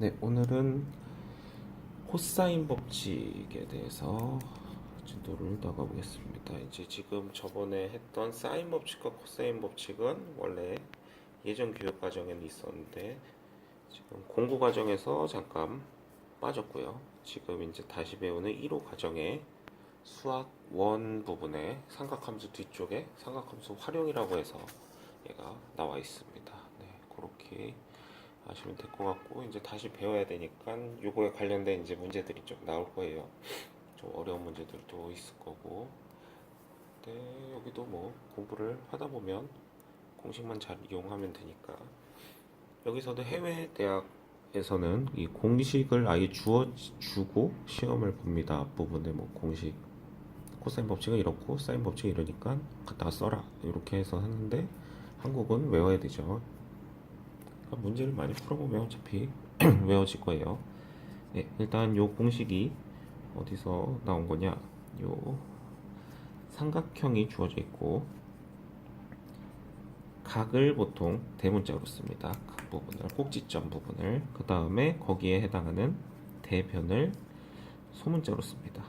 네, 오늘은 코사인 법칙에 대해서 진도를 나가보겠습니다. 이제 지금 저번에 했던 사인 법칙과 코사인 법칙은 원래 예전 교육 과정에는 있었는데 지금 공부 과정에서 잠깐 빠졌고요. 지금 이제 다시 배우는 1호 과정에 수학 원 부분에 삼각함수 뒤쪽에 삼각함수 활용이라고 해서 얘가 나와 있습니다. 네, 그렇게 아시면 될 것 같고 이제 다시 배워야 되니까 요거에 관련된 이제 문제들이 좀 나올 거예요. 좀 어려운 문제들도 있을 거고. 네, 여기도 뭐 공부를 하다 보면 공식만 잘 이용하면 되니까. 여기서도 해외 대학에서는 이 공식을 아예 주어 주고 시험을 봅니다. 앞부분에 뭐 공식 코사인 법칙은 이렇고 사인 법칙은 이러니까 갖다가 써라 이렇게 해서 하는데 한국은 외워야 되죠. 그러니까 문제를 많이 풀어보면 어차피 외워질 거예요. 네, 일단 요 공식이 어디서 나온 거냐? 요 삼각형이 주어져 있고 각을 보통 대문자로 씁니다. 각 부분을 꼭지점 부분을 그 다음에 거기에 해당하는 대변을 소문자로 씁니다.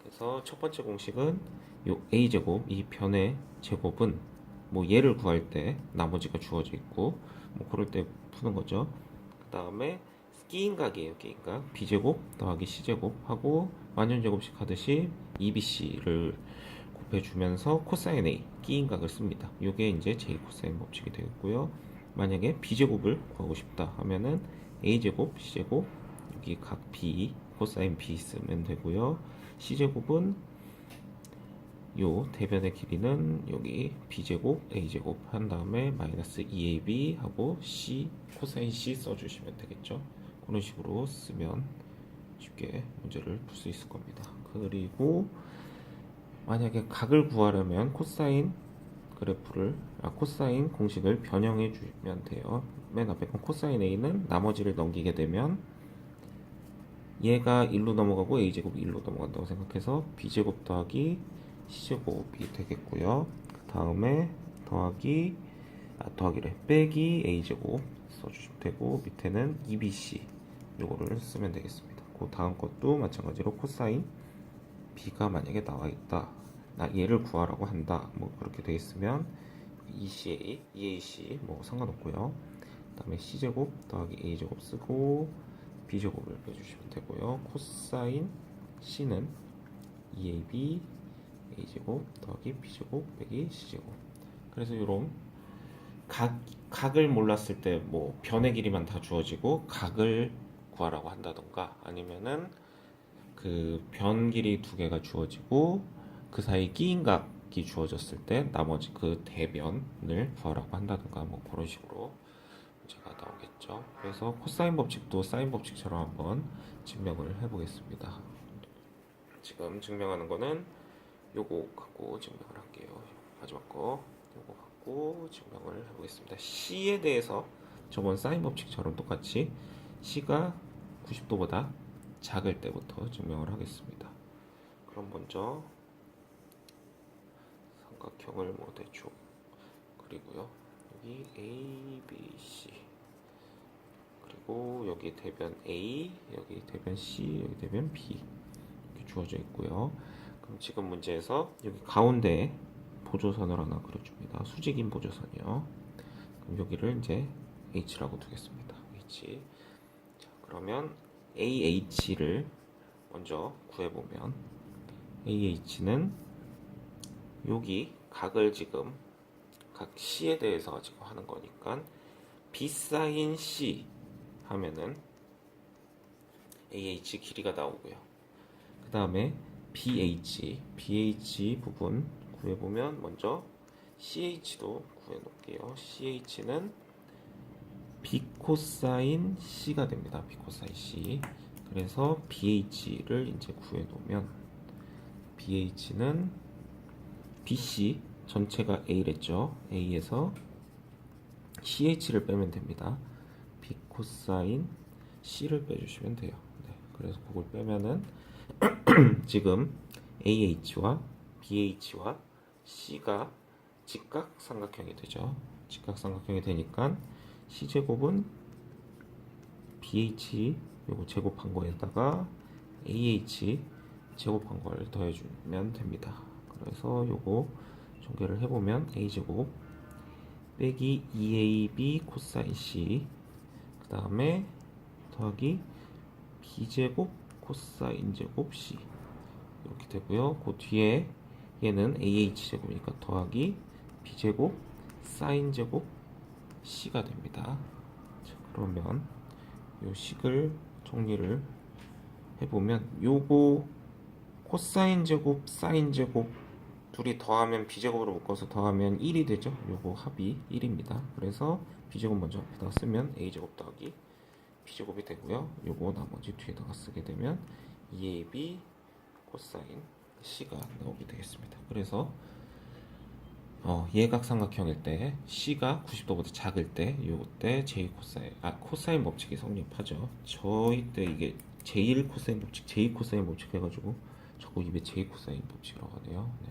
그래서 첫 번째 공식은 요 a 제곱 이 변의 제곱은 뭐 얘를 구할 때 나머지가 주어져 있고 뭐 그럴 때 푸는 거죠. 그 다음에 끼인각이에요. 끼인각 b제곱 더하기 c제곱 하고 완전제곱식 하듯이 2bc를 곱해주면서 코사인 a 끼인각을 씁니다. 이게 이제 제 코사인 법칙이 되겠고요. 만약에 b제곱을 구하고 싶다 하면은 a제곱 c제곱 여기 각 b 코사인 b 쓰면 되고요. c제곱은 요 대변의 길이는 여기 b제곱 a제곱 한 다음에 마이너스 2ab 하고 c 코사인 c 써주시면 되겠죠? 그런 식으로 쓰면 쉽게 문제를 풀 수 있을 겁니다. 그리고 만약에 각을 구하려면 코사인 그래프를 아, 코사인 공식을 변형해 주면 돼요. 맨 앞에 건 코사인 a는 나머지를 넘기게 되면 얘가 1로 넘어가고 a제곱이 1로 넘어간다고 생각해서 b제곱 더하기 c제곱이 되겠고요. 그 다음에 더하기 아, 더하기래 빼기 a제곱 써주시면 되고 밑에는 2bc 요거를 쓰면 되겠습니다. 그 다음 것도 마찬가지로 코사인 b가 만약에 나와 있다. 나 얘를 구하라고 한다. 뭐 그렇게 돼 있으면 2ca, 2ac 뭐 상관없고요. 그 다음에 c제곱 더하기 a제곱 쓰고 b제곱을 빼주시면 되고요. 코사인 c는 2ab a제곱 더하기 b제곱 빼기 c제곱 그래서 이런 각, 각을 몰랐을 때 뭐 변의 길이만 다 주어지고 각을 구하라고 한다던가 아니면은 그 변 길이 두 개가 주어지고 그 사이 끼인 각이 주어졌을 때 나머지 그 대변을 구하라고 한다던가 뭐 그런 식으로 문제가 나오겠죠. 그래서 코사인 법칙도 사인 법칙처럼 한번 증명을 해보겠습니다. 지금 증명하는 거는 요거 갖고 증명을 할게요. 마지막 거 요거 갖고 증명을 해보겠습니다. C에 대해서 저번 사인 법칙처럼 똑같이 C가 90도보다 작을 때부터 증명을 하겠습니다. 그럼 먼저 삼각형을 뭐 대충 그리고요. 여기 A, B, C 그리고 여기 대변 A, 여기 대변 C, 여기 대변 B 이렇게 주어져 있고요. 지금 문제에서 여기 가운데 보조선을 하나 그려줍니다. 수직인 보조선이요. 그럼 여기를 이제 H라고 두겠습니다. H. 자, 그러면 AH를 먼저 구해보면 AH는 여기 각을 지금 각 C에 대해서 지금 하는 거니까 B 사인 C 하면은 AH 길이가 나오고요. 그 다음에 BH, BH 부분 구해보면 먼저 CH도 구해놓을게요. CH는 비코사인 C가 됩니다. 비코사인 C. 그래서 BH를 이제 구해놓으면 BH는 BC 전체가 A랬죠. A에서 CH를 빼면 됩니다. 비코사인 C를 빼주시면 돼요. 네, 그래서 그걸 빼면은 지금 AH와 BH와 C가 직각 삼각형이 되죠. 직각 삼각형이 되니까 C제곱은 bh 요거 제곱한 거에다가 ah 제곱한 걸 더해주면 됩니다. 그래서 요거 전개를 해보면 a 제곱 빼기 2ab 코사인 c 그 다음에 더하기 b제곱 코사인 제곱 c 이렇게 되고요. 그 뒤에 얘는 ah 제곱이니까 더하기 b제곱 사인 제곱 c가 됩니다. 자, 그러면 요 식을 정리를 해보면 요거 코사인 제곱 사인 제곱 둘이 더하면 b제곱으로 묶어서 더하면 1이 되죠. 요거 합이 1입니다. 그래서 b제곱 먼저 앞에다가 쓰면 a제곱 더하기 b제곱이 되고요. 요거 나머지 뒤에다가 쓰게 되면 2ab 코사인 c가 나오게 되겠습니다. 그래서 어, 예각 삼각형일 때 C가 90도보다 작을 때 요때 J 코사인 아 코사인 법칙이 성립하죠. 저희 때 이게 J1 코사인 법칙, J 코사인 법칙 해가지고 자꾸 입에 J 코사인 법칙이라고 하네요. 네.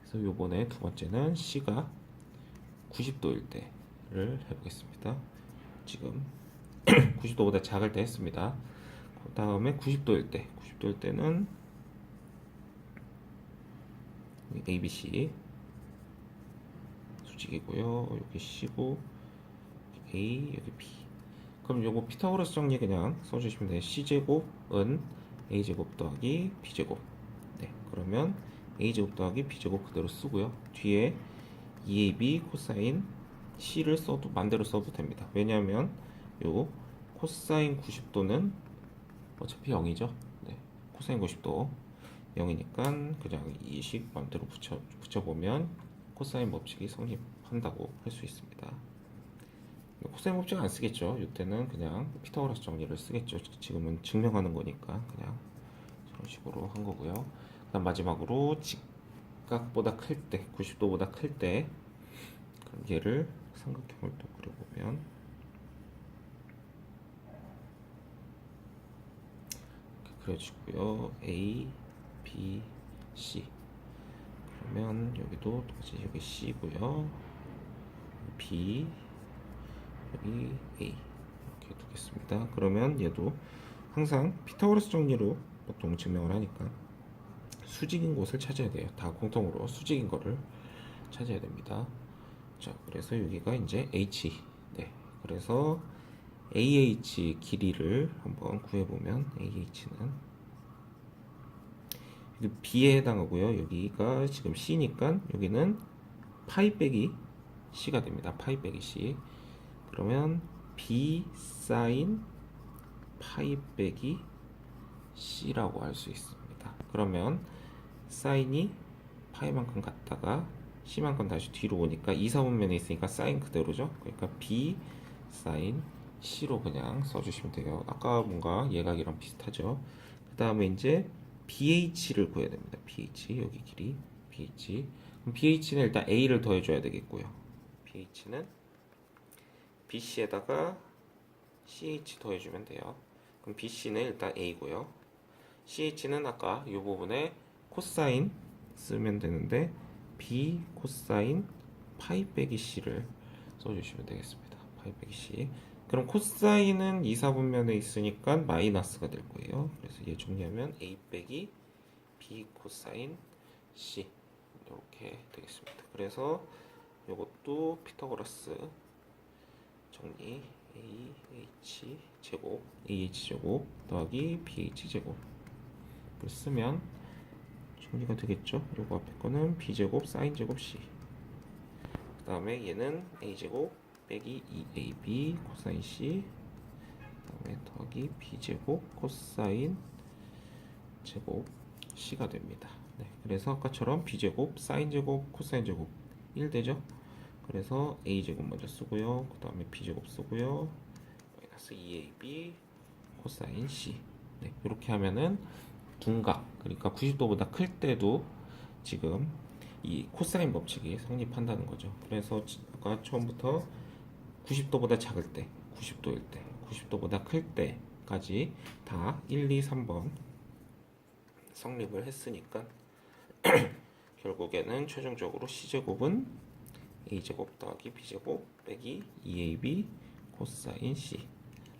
그래서 요번에 두 번째는 C가 90도일 때를 해보겠습니다. 지금 90도보다 작을 때 했습니다. 그 다음에 90도일 때, 90도일 때는 ABC 수직이고요. 여기 C고 A 여기 B. 그럼 요거 피타고라스 정리 그냥 써주시면 돼요. C 제곱은 A 제곱 더하기 B 제곱. 네, 그러면 A 제곱 더하기 B 제곱 그대로 쓰고요. 뒤에 2AB 코사인 C를 써도 만대로 써도 됩니다. 왜냐하면 요 코사인 90도는 어차피 0이죠. 네, 코사인 90도 0이니까 그냥 이식 마음대로 붙여 붙여보면 코사인 법칙이 성립한다고 할 수 있습니다. 코사인 법칙 안 쓰겠죠. 이때는 그냥 피타고라스 정리를 쓰겠죠. 지금은 증명하는 거니까 그냥 저런 식으로 한 거고요. 그다음 마지막으로 직각보다 클 때, 90도보다 클 때, 얘를 삼각형을 또 그려보면 이렇게 그려주고요. A, B, C. 그러면 여기도 똑같이 여기 C고요. B 여기 A 이렇게 두겠습니다. 그러면 얘도 항상 피타고라스 정리로 보통 증명을 하니까 수직인 곳을 찾아야 돼요. 다 공통으로 수직인 거를 찾아야 됩니다. 자, 그래서 여기가 이제 H. 네. 그래서 AH 길이를 한번 구해보면 AH는 B에 해당하고요. 여기가 지금 C니까 여기는 파이 빼기 C가 됩니다. 파이 빼기 C. 그러면 B 사인 파이 빼기 C라고 할 수 있습니다. 그러면 사인이 파이만큼 갔다가 C만큼 다시 뒤로 오니까 2, 4분면에 있으니까 사인 그대로죠. 그러니까 B 사인 C로 그냥 써주시면 돼요. 아까 뭔가 예각이랑 비슷하죠. 그 다음에 이제 BH를 구해야 됩니다. BH 여기 길이 BH. 그럼 BH는 일단 A를 더해줘야 되겠고요. BH는 BC에다가 CH 더해주면 돼요. 그럼 BC는 일단 A고요. CH는 아까 이 부분에 코사인 쓰면 되는데 B 코사인 파이 빼기 C를 써주시면 되겠습니다. 파이 빼기 C. 그럼 코사인은 2, 4분면에 있으니까 마이너스가 될 거예요. 그래서 얘 정리하면 A 빼기 B 코사인 C 이렇게 되겠습니다. 그래서 이것도 피타고라스 정리 A H 제곱 AH 제곱 더하기 BH 제곱을 쓰면 정리가 되겠죠. 요거 앞에 거는 B 제곱 사인 제곱 C 그 다음에 얘는 A 제곱 빼기 2AB 코사인 C 그 다음에 더하기 B 제곱 코사인 제곱 C가 됩니다. 네, 그래서 아까처럼 B 제곱 사인 제곱 코사인 제곱 1 되죠. 그래서 a 제곱 먼저 쓰고요. 그 다음에 b 제곱 쓰고요. 마이너스 2ab 코사인 c. 네, 이렇게 하면은 둔각 그러니까 90도보다 클 때도 지금 이 코사인 법칙이 성립한다는 거죠. 그래서 아까 처음부터 90도보다 작을 때, 90도일 때, 90도보다 클 때까지 다 1, 2, 3번 성립을 했으니까 결국에는 최종적으로 c제곱은 a제곱 더하기 b제곱 빼기 2ab 코사인 c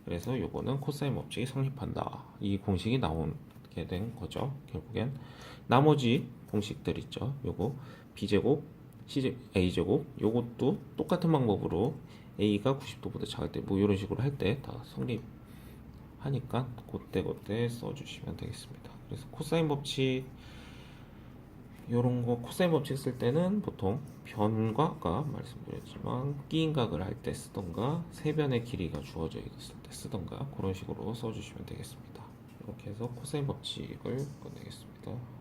그래서 요거는 코사인 법칙이 성립한다. 이 공식이 나오게 된 거죠. 결국엔 나머지 공식들 있죠. 요거 b제곱, c a제곱 요것도 똑같은 방법으로 a가 90도보다 작을 때 뭐 이런 식으로 할 때 다 성립하니까 그때 그때 써주시면 되겠습니다. 그래서 코사인 법칙 요런 거 코사인 법칙 쓸 때는 보통 변과 아까 말씀드렸지만 끼인각을 할 때 쓰던가 세변의 길이가 주어져 있을 때 쓰던가 그런 식으로 써주시면 되겠습니다. 이렇게 해서 코사인 법칙을 끝내겠습니다.